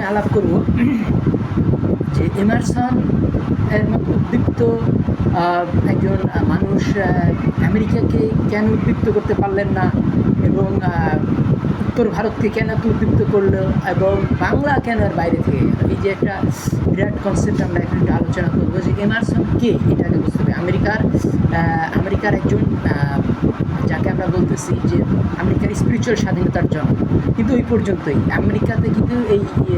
নিয়ে আলাপ করব। যে এমারসন এর মতো উদ্দীপ্ত একজন মানুষ আমেরিকাকে কেন উদ্দীপ্ত করতে পারলেন না এবং উত্তর ভারতকে কেন এত উদ্দীপ্ত করল এবং বাংলা কেন এর বাইরে থেকে এই যে একটা বিরাট কনসেপ্ট আমরা এখন একটু আলোচনা করব যে এমারসন কে? এটাকে বুঝতে হবে আমেরিকার আমেরিকার একজন যাকে আমরা বলতেছি যে আমেরিকার স্পিরিচুয়াল স্বাধীনতার জন্য কিন্তু ওই পর্যন্তই। আমেরিকাতে কিন্তু এই এ,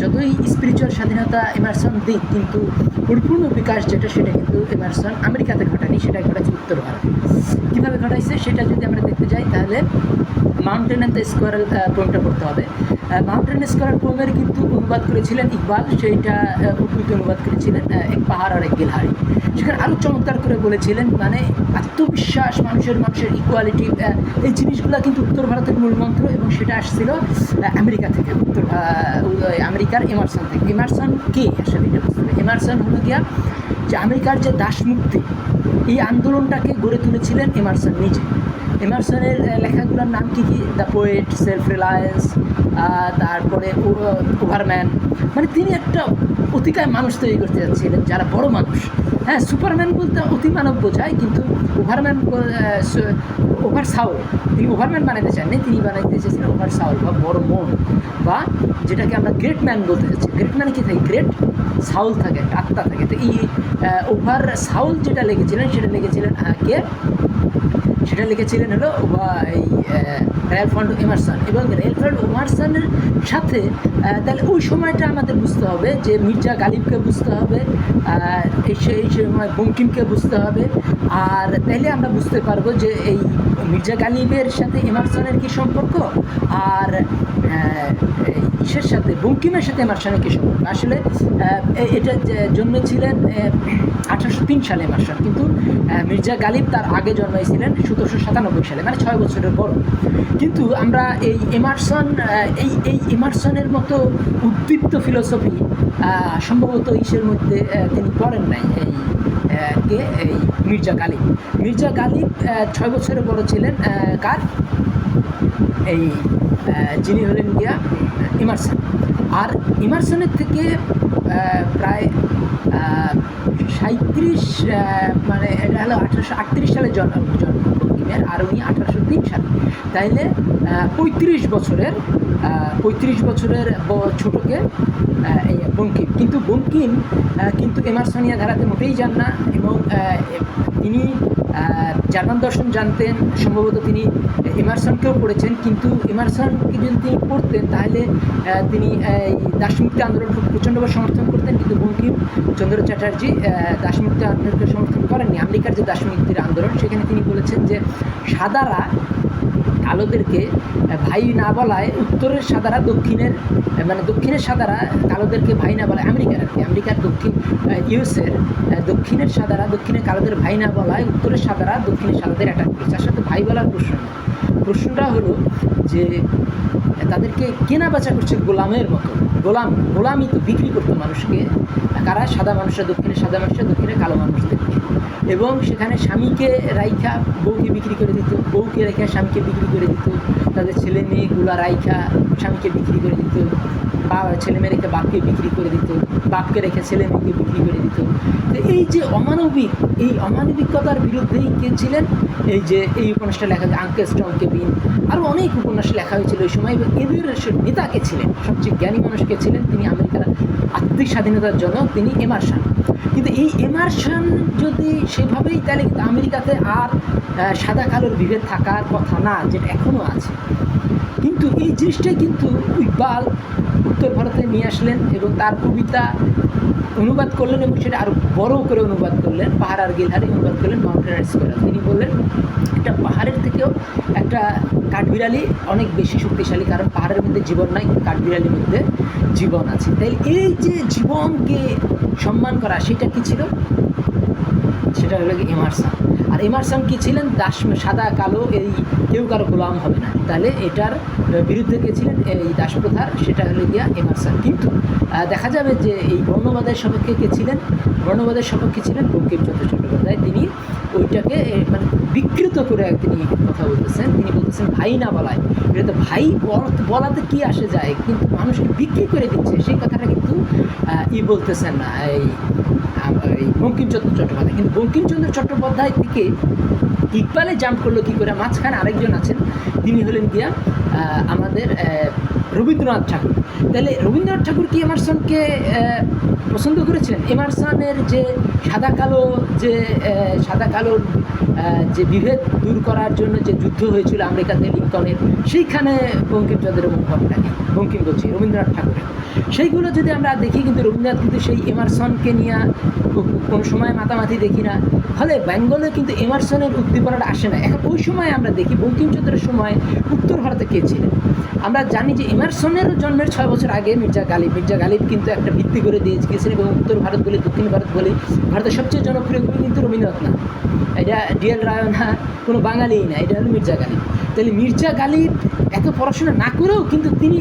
যতই স্পিরিচুয়াল স্বাধীনতা এমারসন দিক কিন্তু পরিপূর্ণ বিকাশ যেটা সেটা কিন্তু এমারসন আমেরিকাতে ঘটায়নি সেটা ঘটাচ্ছে উত্তর ভারতে। কীভাবে ঘটাইছে সেটা যদি আমরা দেখতে যাই তাহলে মাউন্টেন অ্যান্ড দ্য স্কোয়ারেল পয়েন্টটা পড়তে হবে। মাউন্টেন স্কোয়ার পোয়েমের কিন্তু অনুবাদ করেছিলেন ইকবাল। সেইটা উর্দুতে অনুবাদ করেছিলেন এক পাহাড় আর এক গেলহারি। সেখানে আরও চমৎকার করে বলেছিলেন মানে আত্মবিশ্বাস, মানুষের মানুষের ইকুয়ালিটি এই জিনিসগুলো কিন্তু উত্তর ভারতের মূল মন্ত্র এবং সেটা আসছিল আমেরিকা থেকে, উত্তর আমেরিকার এমারসন থেকে। এমারসন কে আসলে? এটা বুঝতে হবে এমারসন হলো গিয়া যে আমেরিকার যে দাসমুক্তি, এই আন্দোলনটাকে গড়ে তুলেছিলেন এমারসন নিজে। এমারসনের লেখাগুলোর নাম কি কি? দ্য পোয়েট সেলফ রিলায়েন্স তারপরে ওভারম্যান মানে তিনি একটা অতিকায় মানুষ তৈরি করতে যাচ্ছিলেন, যারা বড় মানুষ। হ্যাঁ সুপারম্যান বলতে অতি মানব বোঝায়, কিন্তু ওভারম্যান ওভার সাউল তিনি ওভারম্যান বানাতে চাননি, তিনি বানাইতে চেয়েছিলেন ওভার সাউল বা বড় মন, বা যেটাকে আমরা গ্রেট ম্যান বলতে চাচ্ছি গ্রেট ম্যান কি থাকে? গ্রেট সাউল থাকে আত্মা থাকে। তো এই ওভার সাউল যেটা লেগেছিলেন সেটা লেগেছিলেন আহ, কে? সেটা লিখেছিলেন হলো এই রেলফন্ড এমারসন। এবং রেলফন্ড এমারসনের সাথে তাহলে ওই সময়টা আমাদের বুঝতে হবে যে মির্জা গালিবকে বুঝতে হবে আর এই সে- এই সময় বঙ্কিমকে বুঝতে হবে। আর তাহলে আমরা বুঝতে পারব যে এই মির্জা গালিবের সাথে এমারসনের কি সম্পর্ক? আর ইসের সাথে, বঙ্কিমের সাথে এমারসনের কী সম্পর্ক আসলে এটা জন্মেছিলেন আঠারোশো তিন সালে এমারসন কিন্তু মির্জা গালিব তার আগে জন্মাইছিলেন সতেরোশো সাতানব্বই সালে মানে ছয় বছরের বড় কিন্তু আমরা এই এমারসন এই এই এমারসনের মতো উদ্দীপ্ত ফিলোসফি সম্ভবত ইসের মধ্যে তিনি পড়েন নাই এই কে, এই মির্জা গালিব। মির্জা গালিব ছয় বছরের বড় ছিলেন কার? এই যিনি হলেন গিয়া ইমারসন। আর ইমারসনের থেকে প্রায় সাঁত্রিশ মানে এটা হলো আঠারোশো আটত্রিশ সালে জন্ম জন্ম আর উনি আঠারোশো তিন সালে। তাইলে পঁয়ত্রিশ বছরের পঁয়ত্রিশ বছরের ছোটকে বঙ্কিম। কিন্তু বঙ্কিম কিন্তু এমারসনিয়া ধারাতে মোটেই যান না এবং তিনি জার্মান দর্শন জানতেন, সম্ভবত তিনি এমারসনকেও পড়েছেন, কিন্তু এমারসনকে যদি তিনি পড়তেন, তাহলে তিনি এই দার্শনিক আন্দোলন খুব প্রচণ্ডভাবে সমর্থন করতেন। কিন্তু বঙ্কিম চন্দ্র চ্যাটার্জি দাসমুক্তি আন্দোলনকে সমর্থন করেননি। আমেরিকার যে দাসমুক্তির আন্দোলন, সেখানে তিনি বলেছেন যে সাদারা কালোদেরকে ভাই না বলায় উত্তরের সাদারা দক্ষিণের মানে দক্ষিণের সাদারা কালোদেরকে ভাই না বলায় আমেরিকার আর কি। আমেরিকার দক্ষিণ ইউএসের দক্ষিণের সাদারা দক্ষিণের কালোদের ভাই না বলায় উত্তরের সাদারা দক্ষিণের সাদাদের অ্যাটাক করেছে। তার সাথে ভাই বলার প্রশ্ন। প্রশ্নটা হলো যে, তাদেরকে কেনা বেচা করছে গোলামের মতো। গোলাম, গোলামই তো বিক্রি করতো মানুষকে। কারা? সাদা মানুষরা দক্ষিণে, সাদা মানুষরা দক্ষিণে, কালো মানুষদেরকে এবং সেখানে স্বামীকে রাইখা বউকে বিক্রি করে দিত। বউকে রেখে স্বামীকে বিক্রি করে দিত। তাদের ছেলে মেয়েগুলা রাইখা স্বামীকে বিক্রি করে দিত। বা ছেলে মেয়ে রেখে বাপকে বিক্রি করে দিত। বাপকে রেখে ছেলে মেয়েকে বিক্রি করে দিত। তো এই যে অমানবিক এই অমানবিকতার বিরুদ্ধেই কে ছিলেন? এই যে এই উপন্যাসটা লেখা আঙ্কেল স্ট্রং কেবিন। আরও অনেক উপন্যাস লেখা হয়েছিল ওই সময়। এবং এদের সে- নেতা কে ছিলেন? সবচেয়ে জ্ঞানী মানুষ কে ছিলেন? তিনি আমেরিকার আত্মিক স্বাধীনতার জন্য তিনি এমারশন। কিন্তু এই এমারশন যদি সেভাবেই তাহলে আমেরিকাতে আর সাদা কালোর বিভেদ থাকার কথা না যেটা এখনও আছে। কিন্তু এই জিনিসটাই কিন্তু ইকবাল উত্তর ভারতে নিয়ে আসলেন এবং তার কবিতা অনুবাদ করলেন এবং সেটা আরও বড় করে অনুবাদ করলেন, পাহাড় আর গিলহারি অনুবাদ করলেন মাউন্টেন স্কোয়ার তিনি বললেন, একটা পাহাড়ের থেকেও একটা কাঠবিড়ালি অনেক বেশি শক্তিশালী, কারণ পাহাড়ের মধ্যে জীবন নাই, কাঠবিড়ালির মধ্যে জীবন আছে। তাই এই যে জীবনকে সম্মান করা, সেটা কী ছিল? সেটা হলো কি এমারসন আর এমারসন কি ছিলেন? দাস সাদা, কালো, এই কেউ কারও গোলাম হবে না। তাহলে এটার বিরুদ্ধে কে ছিলেন? এই দাসপ্রথার সেটা হলো গিয়া এমারসন কিন্তু দেখা যাবে যে এই বর্ণবাদের সপক্ষে কে ছিলেন? বর্ণবাদের সপক্ষে ছিলেন বঙ্কিমচন্দ্র চট্টোপাধ্যায়। তিনি ওইটাকে মানে বিকৃত করে তিনি কথা বলতেছেন। তিনি বলতেছেন, ভাই না বলায় এটা তো ভাই বল- বলাতে কি আসে যায়? কিন্তু মানুষকে বিক্রি করে দিচ্ছে। সেই কথাটা কিন্তু ই বলতেছেন না। এই বঙ্কিমচন্দ্র চট্টোপাধ্যায়। কিন্তু বঙ্কিমচন্দ্র চট্টোপাধ্যায় থেকে ইকবালে জাম্প করল কী করে? মাঝখানে আরেকজন আছেন, তিনি হলেন গিয়া আমাদের রবীন্দ্রনাথ ঠাকুর। তাহলে রবীন্দ্রনাথ ঠাকুর কি এমারসনকে পছন্দ করেছিলেন? এমারসনের যে সাদা কালো, যে সাদা কালোর যে বিভেদ দূর করার জন্য যে যুদ্ধ হয়েছিল আমেরিকাতে লিঙ্কনের সেইখানে বঙ্কিমচন্দ্রের নেই বঙ্কিম বলছি, রবীন্দ্রনাথ ঠাকুরের সেইগুলো যদি আমরা দেখি, কিন্তু রবীন্দ্রনাথ কিন্তু সেই এমারসনকে নিয়ে কোনো সময় মাতামাতি দেখি না। ফলে বেঙ্গলে কিন্তু এমারসনের উদ্দীপনাটা আসে না। এখন ওই সময় আমরা দেখি বঙ্কিমচন্দ্রের সময় উত্তর ভারতে কে ছিলেন? আমরা জানি যে ইমারসনের জন্মের ছয় বছর আগে মির্জা গালিব মির্জা গালিব কিন্তু একটা ভিত্তি করে দিয়ে গিয়েছেন এবং উত্তর ভারত বলে, দক্ষিণ ভারত বলে, ভারতের সবচেয়ে জনপ্রিয় কবি কিন্তু রবীন্দ্রনাথ। না এটা ডিএল রায় না, কোনো বাঙালিই না, এটা হলো মির্জা গালিব। তাহলে মির্জা গালিব এত পড়াশোনা না করেও কিন্তু তিনি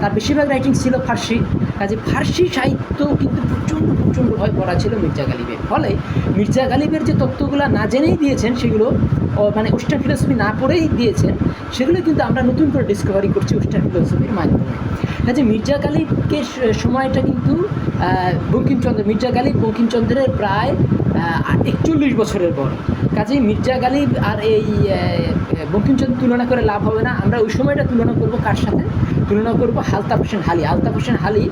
তার বেশিরভাগ রাইটিং ছিল ফার্সি। কাজে ফার্সি সাহিত্য কিন্তু প্রচণ্ড প্রচণ্ডভাবে পড়া ছিল মির্জা গালিবের। ফলে মির্জা গালিবের যে তত্ত্বগুলো না জেনেই দিয়েছেন, সেগুলো মানে ওস্টার ফিলোসফি না পড়েই দিয়েছেন, সেগুলো কিন্তু আমরা নতুন করে ডিসকভারি করছি ওস্টার ফিলোসফির মাধ্যমে। কাজে মির্জা গালিবকে সময়টা কিন্তু বঙ্কিমচন্দ্র, মির্জা গালিব বঙ্কিমচন্দ্রের প্রায় একচল্লিশ বছরের বড় কাজেই মির্জা গালিব আর এই বঙ্কিমচন্দ্র তুলনা করে লাভ হবে না। আমরা ওই সময়টা তুলনা করব কার সাথে? তুলনা করব হালতা হোসেন হালি। হালতা হোসেন হালি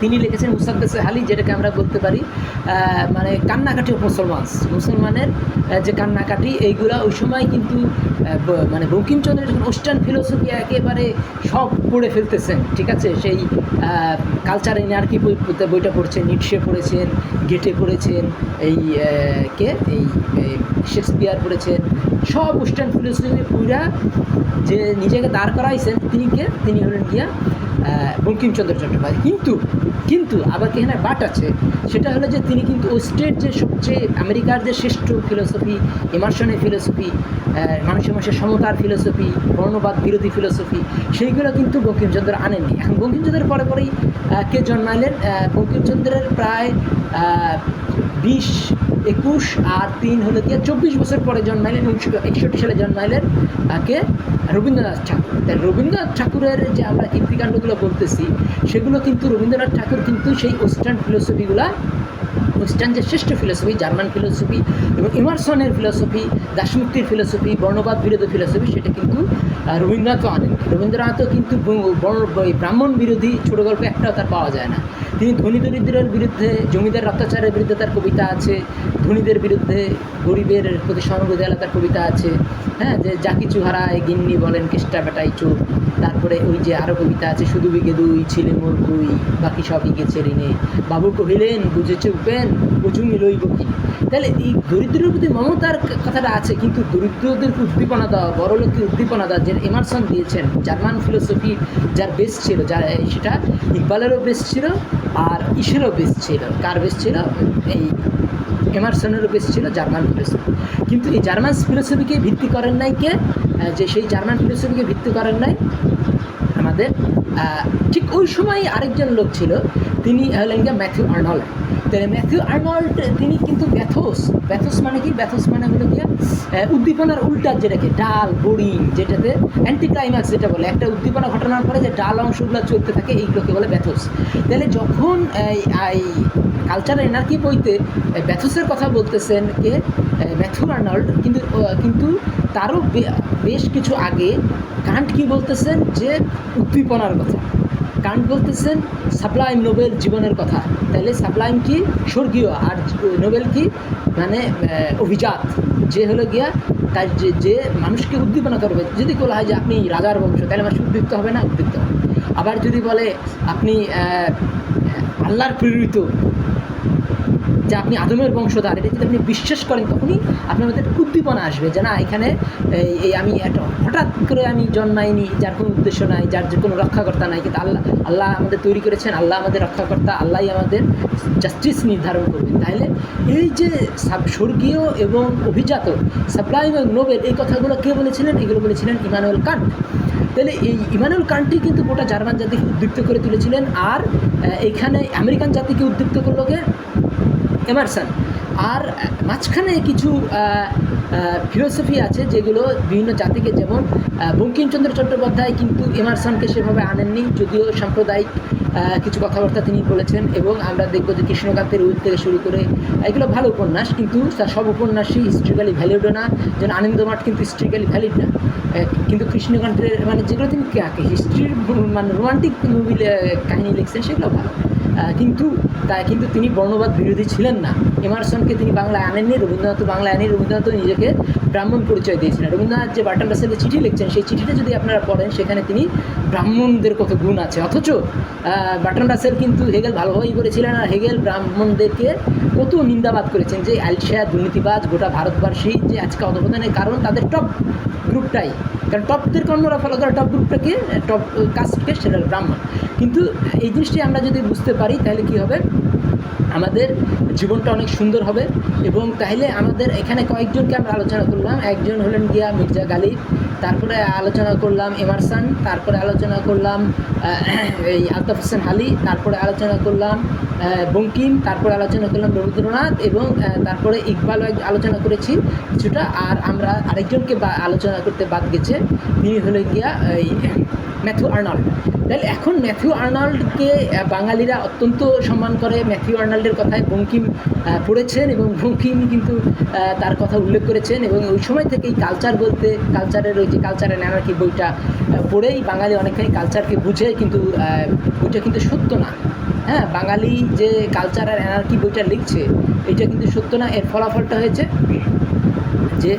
তিনি লিখেছেন মুসাদ্দেসে হালি যেটাকে আমরা বলতে পারি মানে কান্নাকাটি মুসলমান। মুসলমানের যে কান্নাকাটি, এইগুলা ওই সময় কিন্তু মানে বঙ্কিমচন্দ্রের ওয়েস্টার্ন ফিলোসফি একেবারে সব পড়ে ফেলতেছেন, ঠিক আছে? সেই কালচার এনার্কি বইটা পড়ছেন, নিটসে পড়েছেন, গেটে পড়েছেন, এই কে? এই শেক্সপিয়ার পড়েছেন। সব ওয়েস্টার্ন ফিলোসফি পুরা যে নিজেকে দাঁড় করাইছেন তিনি কে তিনি হলেন গিয়া বঙ্কিমচন্দ্র চট্টোপাধ্যায় কিন্তু কিন্তু আবার কি এখানে বাট আছে? সেটা হলো যে তিনি কিন্তু ওস্টের যে সবচেয়ে আমেরিকার যে শ্রেষ্ঠ ফিলোসফি ইমার্শনের ফিলোসফি মানুষের মানুষের সমতার ফিলোসফি বর্ণবাদ বিরোধী ফিলোসফি সেইগুলো কিন্তু বঙ্কিমচন্দ্র আনেননি। এখন বঙ্কিমচন্দ্রের পরে পরেই কে জন্মাইলেন বঙ্কিমচন্দ্রের প্রায় বিশ একুশ আর তিন হলো গিয়ে চব্বিশ বছর পরে জন্মাইলেন উনিশশো একষট্টি সালে জন্মাইলেন আহ, কে রবীন্দ্রনাথ ঠাকুর। তাই রবীন্দ্রনাথ ঠাকুরের যে আমরা কীর্তিকাণ্ডগুলো বলতেছি সেগুলো কিন্তু রবীন্দ্রনাথ ঠাকুর কিন্তু সেই ওয়েস্টার্ন ফিলোসফিগুলা ওয়েস্টার্ন যে শ্রেষ্ঠ ফিলোসফি জার্মান ফিলোসফি এবং ইমারসনের ফিলোসফি দাসমুক্তির ফিলোসফি বর্ণবাদ বিরোধী ফিলোসফি সেটা কিন্তু রবীন্দ্রনাথও আনেন। রবীন্দ্রনাথও কিন্তু ব্রাহ্মণ বিরোধী ছোটো গল্প একটাও তার পাওয়া যায় না। তিনি ধনী দরিদ্রের বিরুদ্ধে জমিদার অত্যাচারের বিরুদ্ধে তার কবিতা আছে ধনীদের বিরুদ্ধে গরিবের প্রতি সহানুভূতি তার কবিতা আছে হ্যাঁ যে যা কিছু হারায় গিন্নি বলেন, কেষ্টা বেটাই চোর। তারপরে ওই যে আরও কবিতা আছে, শুধু বিগে দুই, ছেলে মোর দুই, বাকি সবই গেছে ঋণে। বাবু কহিলেন, বুঝেছে উপেন কচুমি লইব কি? তাহলে এই দরিদ্রের প্রতি মমতার কথাটা আছে, কিন্তু দরিদ্রদেরকে উদ্দীপনা দেওয়া বড় লোককে উদ্দীপনা দেওয়া, যে এমারসন দিয়েছেন, জার্মান ফিলোসফি, যার বেস ছিল, যার সেটা ইকবালেরও বেস ছিল, আর ইসেরও বেস ছিল। কার বেস ছিল? এই এমারসনেরও বেশি ছিল, জার্মান ফিলোসফি কিন্তু এই জার্মান ফিলোসফিকে ভিত্তি করেন নাই কে? যে সেই জার্মান ফিলোসফিকে ভিত্তি করেন নাই, আমাদের ঠিক ওই সময় আরেকজন লোক ছিল, তিনি হলেন গিয়ে ম্যাথিউ আর্নল্ড। তাহলে ম্যাথিউ আর্নল্ড, তিনি কিন্তু ব্যাথোস ব্যাথোস মানে কি? ব্যাথোস মানে হলো গিয়ে উদ্দীপনার উল্টা যেটাকে, ডাল বোরিং যেটাতে অ্যান্টি ক্লাইম্যাক্স যেটা বলে, একটা উদ্দীপনা ঘটনার পরে যে ডাল অংশগুলো চলতে থাকে, এইগুলোকে বলে ব্যাথোস। তাহলে যখন কালচার এনার্কি বইতে এই কথা বলতেছেন কে? এই ম্যাথিউ আর্নল্ড কিন্তু কিন্তু তারও বেশ কিছু আগে কান্ট কি বলতেছেন? যে উদ্দীপনার কথা। কান্ট বলতেছেন সাপ্লাইম নোবেল জীবনের কথা। তাহলে সাপ্লাইম কি স্বর্গীয়? আর নোবেল কি? মানে অভিজাত। যে হলো গিয়া তার যে যে মানুষকে উদ্দীপনা করবে। যদি বলা হয় যে আপনি রাজার বংশ তাহলে মানুষ উদ্দীপ্ত হবে না? উদ্দীপ্ত। হবে আবার যদি বলে, আপনি আল্লাহর প্রেরিত যে আপনি আদমের বংশধার, এটা যদি আপনি বিশ্বাস করেন, তখনই আপনার মধ্যে একটা উদ্দীপনা আসবে যে না, এখানে এই আমি একটা, হঠাৎ করে আমি জন্মাইনি, যার কোনো উদ্দেশ্য নাই, যার যে কোনো রক্ষাকর্তা নাই, কিন্তু আল্লাহ আল্লাহ আমাদের তৈরি করেছেন, আল্লাহ আমাদের রক্ষাকর্তা আল্লাহই আমাদের জাস্টিস নির্ধারণ করবেন। তাহলে এই যে সাব- স্বর্গীয় এবং অভিজাত সাপ্লাই এবং নোবেল, এই কথাগুলো কে বলেছিলেন? এগুলো বলেছিলেন ইমানুয়েল কান্ট। তাহলে এই ইমানুয়েল কান্টই কিন্তু গোটা জার্মান জাতিকে উদ্দীপ্ত করে তুলেছিলেন, আর এখানে আমেরিকান জাতিকে উদ্দীপ্ত করল এমারসন আর মাঝখানে কিছু ফিলোসফি আছে যেগুলো বিভিন্ন জাতিকে যেমন বঙ্কিমচন্দ্র চট্টোপাধ্যায় কিন্তু এমারসনকে সেভাবে আনেননি, যদিও সাম্প্রদায়িক কিছু কথাবার্তা তিনি বলেছেন এবং আমরা দেখব যে কৃষ্ণকান্তের উইল থেকে শুরু করে, এগুলো ভালো উপন্যাস, কিন্তু তার সব উপন্যাসই হিস্ট্রিক্যালি ভ্যালিডও না, যেন আনন্দমঠ কিন্তু হিস্ট্রিক্যালি ভ্যালিড না। কিন্তু কৃষ্ণকান্তের মানে যেগুলো তিনি আঁকে হিস্ট্রির মানে রোমান্টিক মুভি কাহিনী লিখছেন, সেগুলো ভালো। কিন্তু তাই কিন্তু তিনি বর্ণবাদ বিরোধী ছিলেন না। এমারসনকে তিনি বাংলায় আনেননি, রবীন্দ্রনাথ বাংলায় আনেন রবীন্দ্রনাথ নিজেকে ব্রাহ্মণ পরিচয় দিয়েছিলেন। রবীন্দ্রনাথ যে বার্টন রাসেলের চিঠি লিখছেন, সেই চিঠিটা যদি আপনারা পড়েন, সেখানে তিনি ব্রাহ্মণদের কত গুণ আছে? অথচ বাটন রাসেল কিন্তু হেগেল ভালোভাবেই করেছিলেন আর হেগেল ব্রাহ্মণদেরকে কত নিন্দাবাদ করেছেন যে আলশিয়া দুর্নীতিবাজ গোটা ভারতবর্ষী যে আজকে অধপতনের কারণ তাদের টপ গ্রুপটাই কারণ টপদের কর্মরা ফলো করে টপ গ্রুপটাকে টপ কাস্টকে সেটা ব্রাহ্মণ। কিন্তু এই জিনিসটি আমরা যদি বুঝতে পারি, তাহলে কী হবে? আমাদের জীবনটা অনেক সুন্দর হবে এবং তাহলে আমাদের এখানে কয়েকজনকে আমরা আলোচনা করলাম। একজন হলেন গিয়া মির্জা গালিব, তারপরে আলোচনা করলাম এমারসান তারপরে আলোচনা করলাম এই আলতাফ হোসেন আলী, তারপরে আলোচনা করলাম বঙ্কিম, তারপরে আলোচনা করলাম রবীন্দ্রনাথ এবং তারপরে ইকবাল আলোচনা করেছি কিছুটা। আর আমরা আরেকজনকে আলোচনা করতে বাদ গেছে, তিনি হলেন গিয়া এই ম্যাথু আর্নল্ড। তাহলে এখন ম্যাথিউ আর্নল্ডকে বাঙালিরা অত্যন্ত সম্মান করে। ম্যাথিউ আর্নল্ডের কথায় বঙ্কিম পড়েছেন এবং বঙ্কিম কিন্তু তার কথা উল্লেখ করেছেন এবং ওই সময় থেকেই কালচার বলতে, কালচারের ওই যে কালচারের নানাকি বইটা পড়েই বাঙালি অনেকখানি কালচারকে বুঝে কিন্তু বইটা কিন্তু সত্য না। হ্যাঁ বাঙালি যে কালচার আর অ্যানার্কি বইটা লিখছে, এটা কিন্তু সত্য না। এর ফলাফলটা হয়েছে যে